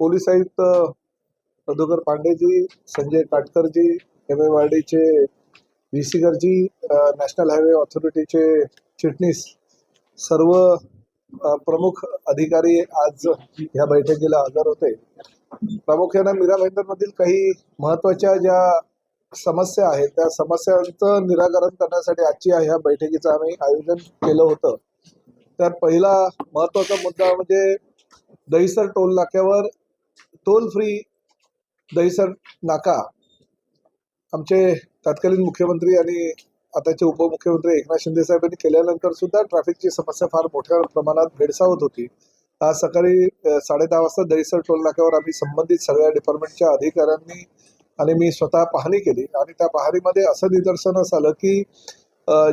Police आयुक्त Madhukar Pandeji Sanjay काटकरजी M M R डीचे व्ही सीकरजी नॅशनल हायवे ऑथॉरिटीचे चिटणीस सर्व प्रमुख अधिकारी आज ह्या बैठकीला हजर होते. प्रामुख्याने मीरा भाईंदरमधील काही महत्त्वाच्या ज्या समस्या आहेत त्या समस्यांचं निराकरण करण्यासाठी आजची ह्या बैठकीचं आम्ही आयोजन केलं होतं. त्यात पहिला महत्त्वाचा मुद्दा म्हणजे दहिसर टोल नाक्यावर टोल फ्री दहीसर नाका आमचे तत्कालीन मुख्यमंत्री आणि आताचे उपमुख्यमंत्री एकनाथ शिंदे साहेबांनी केल्यानंतर सुद्धा ट्रॅफिकची समस्या फार मोठ्या प्रमाणात भेडसावत होती. आज सकाळी साडे साडेदहा वाजता दहिसर टोल नाक्यावर आम्ही संबंधित सगळ्या डिपार्टमेंटच्या अधिकाऱ्यांनी आणि मी स्वतः पाहणी केली आणि त्या पाहणीमध्ये असं निदर्शनास आलं की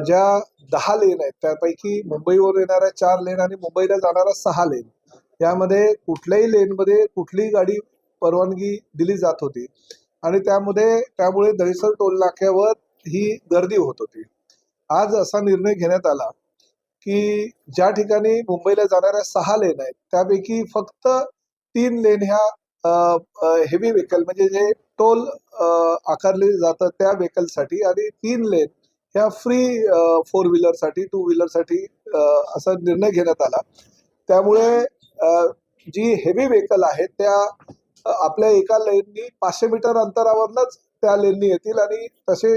ज्या दहा लेन आहेत त्यापैकी मुंबईवर येणाऱ्या चार लेन आणि मुंबईला जाणारा सहा लेन यामध्ये कुठल्याही लेनमध्ये कुठलीही गाडी परवानगी दिली जात होती. आणि त्यामध्ये त्यामुळे दहिसर टोल नाक्यावर ही गर्दी होत होती. आज असा निर्णय घेण्यात आला की ज्या ठिकाणी मुंबईला जाणाऱ्या सहा लेन आहेत त्यापैकी फक्त तीन लेन ह्या हेवी व्हेकल म्हणजे जे टोल आकारले जातं त्या व्हेकलसाठी आणि तीन लेन ह्या फ्री फोर व्हीलरसाठी टू व्हीलरसाठी असा निर्णय घेण्यात आला. त्यामुळे जी हेवी व्हेकल आहेत त्या आपल्या एका लेननी पाचशे मीटर अंतरावरनच त्या लेननी येतील आणि तसे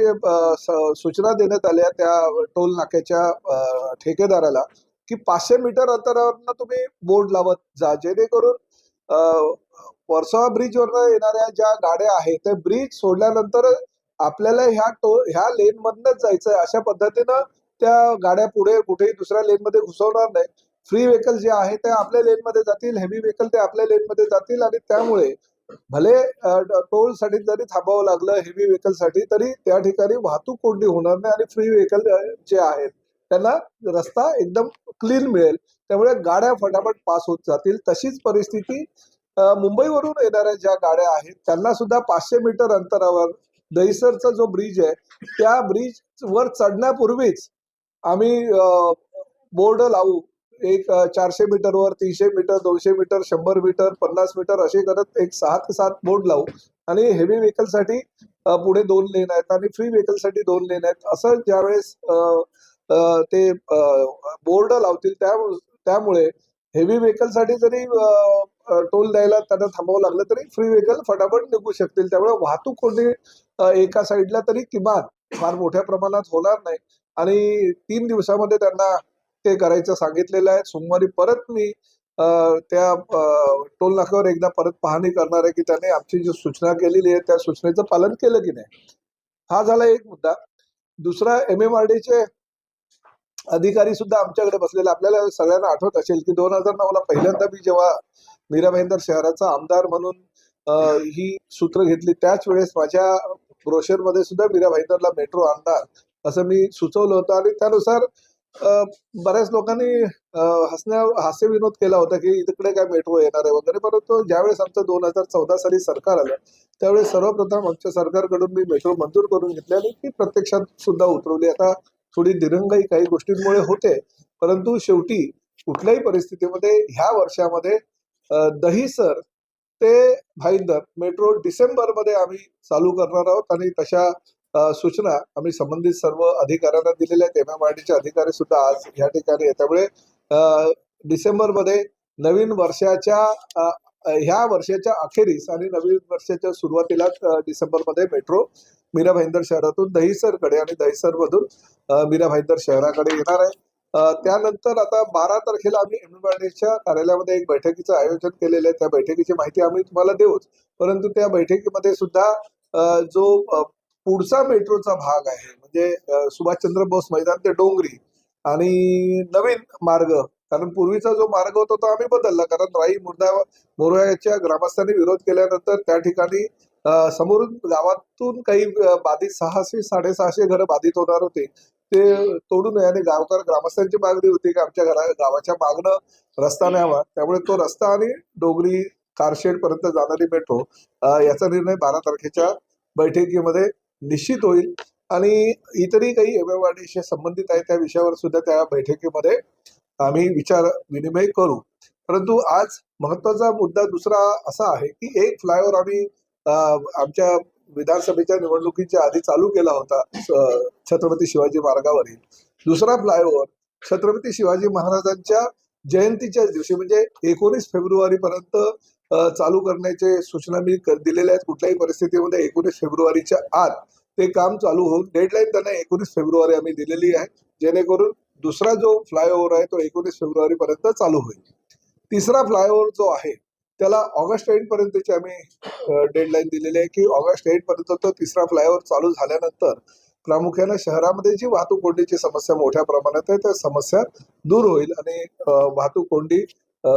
सूचना देण्यात आल्या त्या टोल नाक्याच्या ठेकेदाराला की पाचशे मीटर अंतरावरनं तुम्ही बोर्ड लावत जा. जेणेकरून वर्सोवा ब्रिजवरनं येणाऱ्या ज्या गाड्या आहेत त्या ब्रिज सोडल्यानंतर आपल्याला ह्या टो ह्या लेनमधनच जायचं आहे अशा पद्धतीनं त्या गाड्या पुढे कुठेही दुसऱ्या लेन मध्ये घुसवणार नाही फ्री व्हेकल जे आहे ते आपल्या लेनमध्ये जातील हेवी व्हेकल ते आपल्या लेनमध्ये जातील आणि त्यामुळे भले टोलसाठी जरी थांबावं लागलं हेवी व्हेकलसाठी तरी त्या ठिकाणी वाहतूक कोंडी होणार नाही आणि फ्री व्हेकल जे आहेत त्यांना रस्ता एकदम क्लीन मिळेल. त्यामुळे गाड्या फटाफट पास होत जातील. तशीच परिस्थिती मुंबईवरून येणाऱ्या ज्या गाड्या आहेत त्यांना सुद्धा पाचशे मीटर अंतरावर दहिसरचा जो ब्रिज आहे त्या ब्रिज वर चढण्यापूर्वीच आम्ही बोर्ड लावू एक चारशे मीटरवर तीनशे मीटर दोनशे मीटर शंभर मीटर पन्नास मीटर असे करत एक सहा ते सात बोर्ड लावू. आणि हेवी व्हेकलसाठी पुढे दोन लेन आहेत आणि फ्री व्हेकलसाठी दोन लेन आहेत. असं ज्यावेळेस ते बोर्ड लावतील त्या त्यामुळे हेवी व्हेकलसाठी जरी टोल द्यायला त्यांना थांबावं लागलं तरी फ्री व्हेकल फटाफट निघू शकतील. त्यामुळे वाहतूक कोणी एका साईडला तरी किमान फार मोठ्या प्रमाणात होणार नाही. आणि तीन दिवसामध्ये त्यांना ते करायचं सांगितलेलं आहे. सोमवारी परत मी अ, त्या टोल नाक्यावर एकदा परत पाहणी करणार आहे की त्याने आमची जी सूचना केलेली आहे त्या सूचनेचं पालन केलं की नाही? हा झाला एक मुद्दा. दुसरा एम एम आर डीचे अधिकारी सुद्धा आमच्याकडे बसलेले. आपल्याला सगळ्यांना आठवत असेल की दोन हजार नऊ ला पहिल्यांदा मी जेव्हा मीरा भाईंदर शहराचा आमदार म्हणून ही सूत्र घेतली त्याच वेळेस माझ्या ब्रोशरमध्ये सुद्धा मीरा भाईंदरला मेट्रो आणणार असं मी सुचवलं होतं. आणि त्यानुसार बऱ्याच लोकांनी हसण्या हास्य विनोद केला होता की तिकडे काय मेट्रो येणार आहे वगैरे. परंतु ज्यावेळेस आमचं दोन हजार चौदा साली सरकार आलं त्यावेळेस सर्वप्रथम आमच्या सरकारकडून मी मेट्रो मंजूर करून घेतली आणि ती प्रत्यक्षात सुद्धा उतरवली. आता थोडी दिरंगाई काही गोष्टींमुळे होते परंतु शेवटी कुठल्याही परिस्थितीमध्ये ह्या वर्षामध्ये दहीसर ते भाईंदर मेट्रो डिसेंबरमध्ये आम्ही चालू करणार आहोत आणि तशा सूचना आम्ही संबंधित सर्व अधिकाऱ्यांना दिलेल्या आहेत. एम एम डीचे अधिकारी सुद्धा आज या ठिकाणी त्यामुळे अ, डिसेंबरमध्ये नवीन वर्षाच्या ह्या वर्षाच्या अखेरीस आणि नवीन वर्षाच्या सुरुवातीला डिसेंबरमध्ये मेट्रो मीरा भाईंदर शहरातून दहिसरकडे आणि दहिसरमधून मीरा भाईंदर शहराकडे येणार आहे. त्यानंतर आता बारा तारखेला आम्ही एमएमआरडीच्या कार्यालयामध्ये एक बैठकीचं आयोजन केलेलं आहे. त्या बैठकीची माहिती आम्ही तुम्हाला देऊच. परंतु त्या बैठकीमध्ये सुद्धा जो पुढचा मेट्रोचा भाग आहे म्हणजे सुभाषचंद्र बोस मैदान ते डोंगरी आणि नवीन मार्ग. कारण पूर्वीचा जो मार्ग होता तो आम्ही बदलला. कारण राई मुर्दा मोरयाच्या ग्रामस्थांनी विरोध केल्यानंतर त्या ठिकाणी समोरून गावातून काही बाधित सहाशे साडेसहाशे घरं बाधित होणार होते. ते तोडू नये आणि गावकर ग्रामस्थांची मागणी होती की आमच्या घरा गावाच्या मागणं रस्ता न्यावा. त्यामुळे तो रस्ता आणि डोंगरी कारशेड पर्यंत जाणारी मेट्रो याचा निर्णय बारा तारखेच्या बैठकीमध्ये निश्चित होईल. आणि इतरही काही एमएमआरडीशी संबंधित आहे त्या विषयावर सुद्धा त्या बैठकीमध्ये आम्ही विचार विनिमय करू. परंतु आज महत्त्वाचा मुद्दा दुसरा असा आहे की एक फ्लायओव्हर आम्ही आमच्या विधानसभेच्या निवडणुकीच्या आधी चालू केला होता छत्रपती शिवाजी मार्गावरील. दुसरा फ्लायओव्हर छत्रपती शिवाजी महाराजांच्या जयंतीच्या दिवशी म्हणजे एकोणीस फेब्रुवारी पर्यंत चालू करण्याचे सूचना मी दिलेल्या आहेत. कुठल्याही परिस्थितीमध्ये एकोणीस फेब्रुवारीच्या आत ते काम चालू होऊन डेडलाईन त्यांना एकोणीस फेब्रुवारी आम्ही दिलेली आहे. जेणेकरून दुसरा जो फ्लायओव्हर आहे तो एकोणीस फेब्रुवारी पर्यंत चालू होईल. तिसरा फ्लायओव्हर जो आहे त्याला ऑगस्ट एंड पर्यंतची आम्ही डेडलाईन दिलेली आहे की ऑगस्ट एंड पर्यंत तो तिसरा फ्लायओव्हर चालू झाल्यानंतर प्रामुख्याने शहरामध्ये जी वाहतूक कोंडीची समस्या मोठ्या प्रमाणात आहे त्या समस्या दूर होईल आणि वाहतूक कोंडी अ,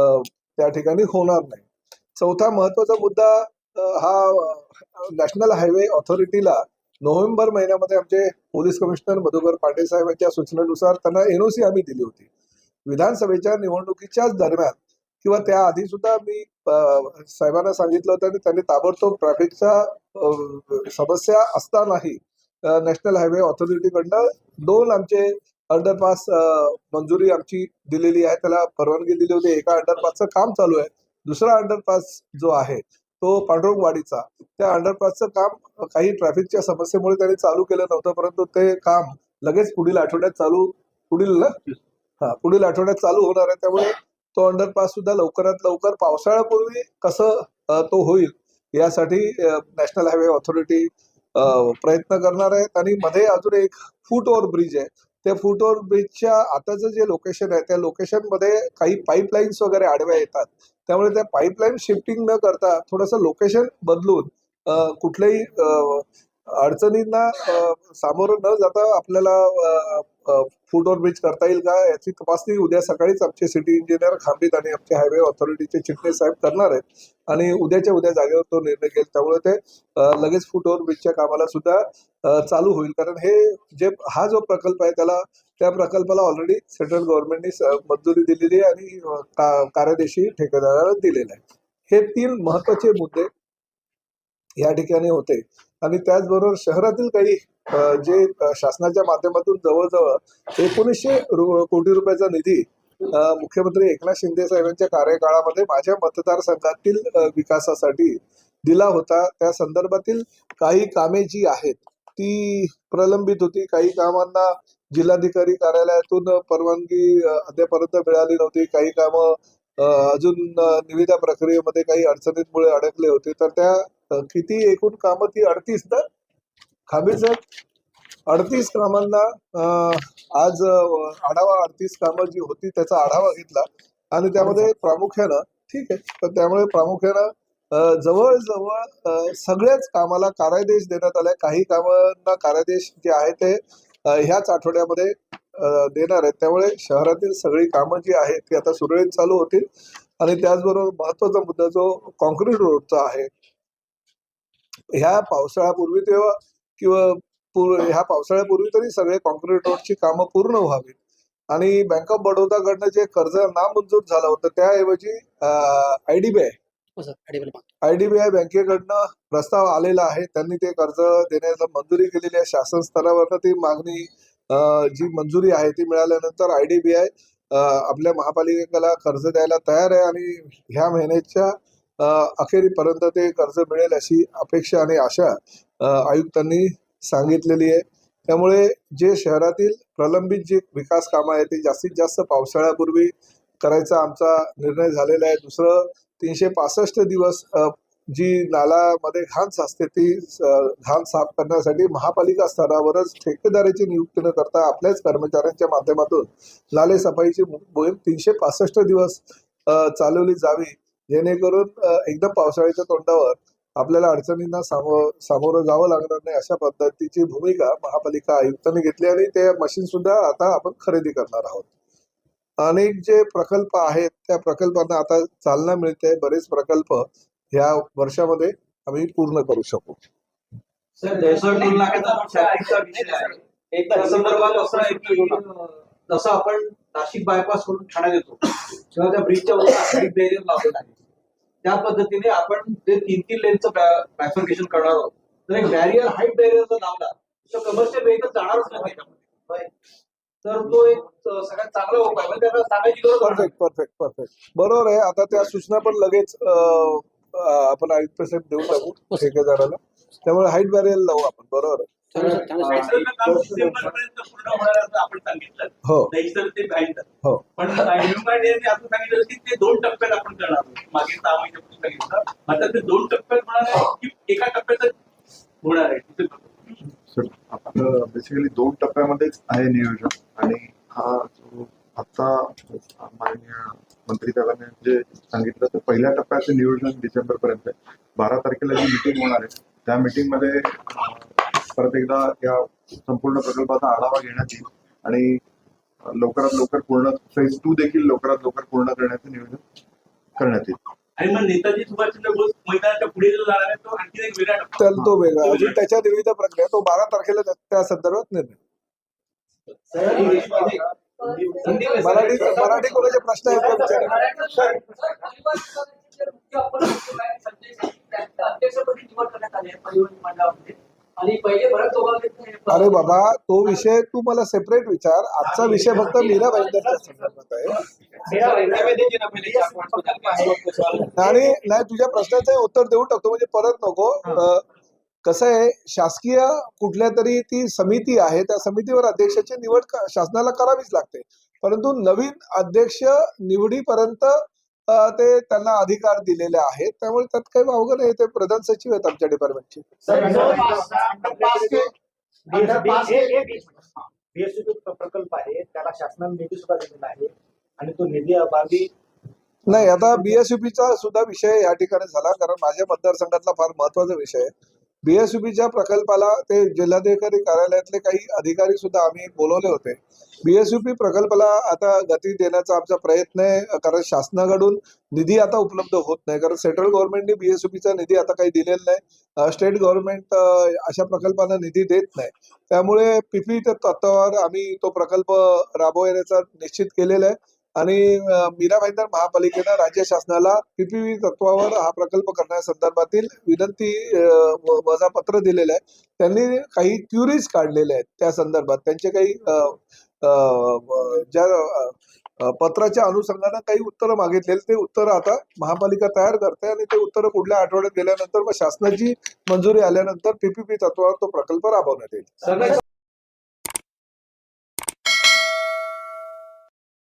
त्या ठिकाणी होणार नाही. चौथा महत्त्वाचा मुद्दा हा नॅशनल हायवे ऑथॉरिटीला नोव्हेंबर महिन्यामध्ये आमचे पोलीस कमिशनर मधुकर पांडे साहेबांच्या सूचनेनुसार त्यांना एनओसी आम्ही दिली होती. विधानसभेच्या निवडणुकीच्याच दरम्यान किंवा त्या आधी सुद्धा मी साहेबांना सांगितलं होतं आणि त्यांनी ताबडतोब ट्रॅफिकच्या समस्या असतानाही नॅशनल हायवे ऑथॉरिटीकडनं दोन आमचे अंडरपास मंजुरी आमची दिलेली आहे. त्याला परवानगी दिली होती. एका अंडरपासचं काम चालू आहे. दुसरा अंडरपास जो आहे तो पांडुरंगवाडीचा. त्या अंडरपासचं काम काही ट्रॅफिकच्या समस्येमुळे त्यांनी चालू केलं नव्हतं परंतु ते काम लगेच पुढील आठवड्यात चालू पुढील ना? हा पुढील आठवड्यात चालू होणार आहे. त्यामुळे तो अंडरपास सुद्धा लवकरात लवकर पावसाळ्यापूर्वी कसं तो होईल यासाठी नॅशनल हायवे ऑथॉरिटी प्रयत्न करणार आहेत. आणि मध्ये अजून एक फूट ओव्हर ब्रिज आहे. त्या फूट ब्रिजच्या आताचं जे लोकेशन आहे त्या लोकेशनमध्ये काही पाईपलाईन्स वगैरे आडव्या येतात. त्यामुळे त्या पाईपलाईन शिफ्टिंग न करता थोडंसं लोकेशन बदलून कुठलंही अडचणींना सामोरं न जाता आपल्याला फूट ओव्हर ब्रिज करता येईल का याची तपासणी उद्या सकाळीच आमचे सिटी इंजिनियर खांबीत आणि आमचे हायवे ऑथॉरिटीचे चिटणीस साहेब करणार आहेत. आणि उद्याच्या उद्या जागेवर तो निर्णय घेईल. त्यामुळे ते लगेच फूट ओव्हर ब्रिजच्या कामाला सुद्धा चालू होईल. कारण हे जे हा जो प्रकल्प आहे त्याला त्या प्रकल्पाला ऑलरेडी सेंट्रल गव्हर्नमेंटने मंजुरी दिलेली आहे आणि कार्यदेशी ठेकेदाराला दिलेला आहे. हे तीन महत्त्वाचे मुद्दे या ठिकाणी होते. आणि त्याचबरोबर शहरातील काही जे शासनाच्या माध्यमातून जवळजवळ एकोणीसशे कोटी रुपयाचा निधी मुख्यमंत्री एकनाथ शिंदे साहेबांच्या कार्यकाळामध्ये माझ्या मतदारसंघातील विकासासाठी दिला होता. त्या संदर्भातील काही कामे जी आहेत ती प्रलंबित होती. काही कामांना जिल्हाधिकारी कार्यालयातून परवानगी अ, अद्यापर्यंत मिळाली नव्हती. काही कामं अजून निविदा प्रक्रियेमध्ये काही अडचणींमुळे अडकले होते. तर त्या किती एकूण कामं ती अडतीस ना? खाबीर साहेब अडतीस कामांना आज आढावा अडतीस कामं जी होती त्याचा आढावा घेतला आणि त्यामध्ये प्रामुख्यानं ठीक आहे तर त्यामुळे प्रामुख्यानं जवळजवळ सगळ्याच कामाला कार्यादेश देण्यात आले काही कामांना कार्यादेश जे आहे ते ह्याच आठवड्यामध्ये देणार आहेत. त्यामुळे शहरातील सगळी कामं जी आहेत ती आता सुरळीत चालू होतील. आणि त्याचबरोबर महत्त्वाचा मुद्दा जो कॉन्क्रीट रोडचा आहे ह्या पावसाळ्यापूर्वी तेव्हा किंवा पूर- ह्या पावसाळ्यापूर्वी तरी सगळे कॉन्क्रीट रोडची कामं पूर्ण व्हावीत. आणि बँक ऑफ बडोदाकडनं जे कर्ज नामंजूर झालं होतं त्याऐवजी आयडीबीआय हो आयडीबीआय बँकेकडनं प्रस्ताव आलेला आहे. त्यांनी ते कर्ज देण्याला मंजुरी केलेली आहे. शासन स्तरावरनं ती मागणी जी मंजुरी आहे ती मिळाल्यानंतर आयडीबीआय आपल्या महापालिकेला कर्ज द्यायला तयार आहे. आणि ह्या महिन्याच्या अखेरीपर्यंत ते कर्ज मिळेल अशी अपेक्षा आणि आशा आयुक्तांनी सांगितलेली आहे. त्यामुळे जे शहरातील प्रलंबित जे विकास कामं आहेत ते जास्तीत जास्त पावसाळ्यापूर्वी करायचा आमचा निर्णय झालेला आहे. दुसरं तीनशे पासष्ट दिवस जी नालामध्ये घाण साचते ती घाण साफ करण्यासाठी महापालिका स्तरावरच ठेकेदाराची नियुक्ती न करता आपल्याच कर्मचाऱ्यांच्या माध्यमातून नाले सफाईची मोहीम तीनशे पासष्ट दिवस चालवली जावी. जेणेकरून एकदम पावसाळ्याच्या तोंडावर आपल्याला अडचणींना सामोरं सामोरं जावं लागणार नाही अशा पद्धतीची भूमिका महापालिका आयुक्तांनी घेतली आणि ते मशीन सुद्धा आता आपण खरेदी करणार आहोत. अनेक जे प्रकल्प आहेत त्या प्रकल्पांना आता चालना मिळते. बरेच प्रकल्प ह्या वर्षामध्ये आम्ही पूर्ण करू शकू. जसं आपण नाशिक बायपास करून ठाण्यात येतो तेव्हा त्या ब्रिजच्या वर बॅरियर लावलेला आहे. त्या पद्धतीने आपण ते तीन तीन लेनचं बायफर्केशन करणार आहोत. तर एक बॅरियर हाईट बॅरियर जर लावला तर कमर्शियल व्हेकल जाणारच नाही त्याच्यामध्ये. तर तो एक सगळ्यात चांगला उपाय म्हणजे त्याला सांगायची गरज. परफेक्ट परफेक्ट परफेक्ट बरोबर आहे. आता त्या सूचना पण लगेच आपण आयुक्त साहेब देऊन टाकू ठेकेदाराला. त्यामुळे हाईट बॅरियर लावू आपण. बरोबर आहे. नैसर्गिक काम डिसेंबरपर्यंत पूर्ण होणार असं आपण सांगितलं. हो. हो. पण ह्युमॅनिटीने असं सांगितलं की ते दोन टप्प्यात आपण करणार आहोत. मागे सहा महिन्यापूर्वी सांगितलं. आता ते दोन टप्प्यात होणार आहे की एका टप्प्यातच होणार आहे? तिथे सर आपलं बेसिकली दोन टप्प्यामध्येच आहे नियोजन आणि हा जो आता माननीय मंत्री दादाने जे सांगितलं तर पहिल्या टप्प्याचं नियोजन डिसेंबर पर्यंत आहे. बारा तारखेला जी मिटिंग होणार आहे त्या meeting मध्ये अं, परत एकदा या संपूर्ण प्रकल्पाचा आढावा घेण्यात येईल आणि लवकरात लवकर पूर्ण फेज टू देखील लवकरात लवकर पूर्ण करण्याचं नियोजन करण्यात येईल. आणि मग नेताजी सुभाषचंद्र बोस मैदानाच्या पुढे जो जाणार आहे तो आणखी एक वेगळा तर तो वेगळा. अजून त्याच्यात विविध प्रक्रिया तो बारा तारखेला त्या- त्या संदर्भात निर्णय. मराठी मराठी कोणाचे प्रश्न आहेत अरे बाबा तो विषय तू मला सेपरेट विचार. आजचा विषय फक्त मीरा संदर्भात आहे. मिनिटं. आणि नाही तुझ्या प्रश्नाचं उत्तर देऊ टाकतो म्हणजे परत नको. कसं आहे शासकीय कुठल्या तरी ती समिती आहे त्या समितीवर अध्यक्षाची निवड क- शासनाला करावीच लागते. परंतु नवीन अध्यक्ष निवडीपर्यंत ते त्यांना अधिकार दिलेले आहेत. त्यामुळे त्यात काही वावगं नाही ते प्रधान सचिव आहेत आमच्या डिपार्टमेंटचे प्रकल्प आहे त्याला शासनाने निधी सुद्धा दिलेला आहे आणि तो निधी अभावी नाही आता बीएसयूपीचा सुद्धा विषय या ठिकाणी झाला कारण माझ्या मतदारसंघातला फार महत्त्वाचा विषय आहे. बीएसयूबीच्या प्रकल्पाला ते जिल्हाधिकारी कार्यालयातले काही अधिकारी सुद्धा आम्ही बोलवले होते. बीएसयूपी प्रकल्पाला आता गती देण्याचा आमचा प्रयत्न आहे कारण शासनाकडून निधी आता उपलब्ध होत नाही. कारण सेंट्रल गव्हर्नमेंटने बीएसयूपीचा निधी आता काही दिलेला नाही. स्टेट गव्हर्नमेंट अशा प्रकल्पांना निधी देत नाही. त्यामुळे पीपी तत्वावर आम्ही तो प्रकल्प राबवण्याचा निश्चित केलेला आहे. आणि मीरा भाईंदर महापालिकेनं राज्य शासनाला पीपीव्ही तत्वावर हा प्रकल्प करण्यासंदर्भातील विनंती अ, पत्र वजापत्र दिलेलं आहे. त्यांनी काही क्युरीज काढलेल्या आहेत त्या संदर्भात. त्यांचे काही अ, ज्या पत्राच्या अनुषंगानं काही उत्तरं मागितलेली ते उत्तर आता महापालिका तयार करते आणि ते उत्तर पुढल्या आठवड्यात गेल्यानंतर मग शासनाची मंजुरी आल्यानंतर पीपीपी तत्वावर तो प्रकल्प राबवण्यात येईल.